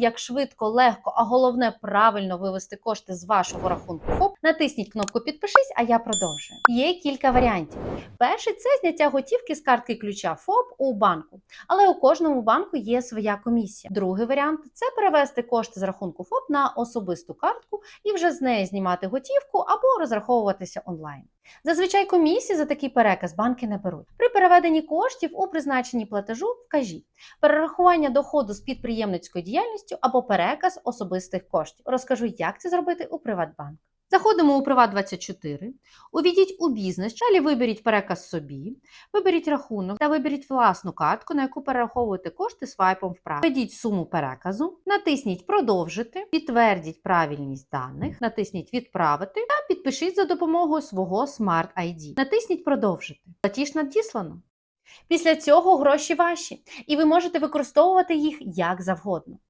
як швидко, легко, а головне правильно вивести кошти з вашого рахунку ФОП, натисніть кнопку Підпишись, а я продовжую. Є кілька варіантів. Перший це зняття готівки з картки ключа ФОП у банку, але у кожному банку є своя комісія. Другий варіант це перевести кошти з рахунку ФОП на особисту картку і вже з неї знімати готівку або розраховуватися онлайн. Зазвичай комісії за такий переказ банки не беруть. При переведенні коштів у призначенні платежу вкажіть перерахування доходу з підприємницькою діяльністю або переказ особистих коштів. Розкажу, як це зробити у Приватбанк. Заходимо у Приват24, увійдіть у бізнес, далі виберіть переказ собі, виберіть рахунок та виберіть власну картку, на яку перераховуєте кошти свайпом вправо. Введіть суму переказу, натисніть Продовжити, підтвердіть правильність даних, натисніть Відправити та підпишіть за допомогою свого Smart ID. Натисніть Продовжити. Платіж надіслано. Після цього гроші ваші, і ви можете використовувати їх як завгодно.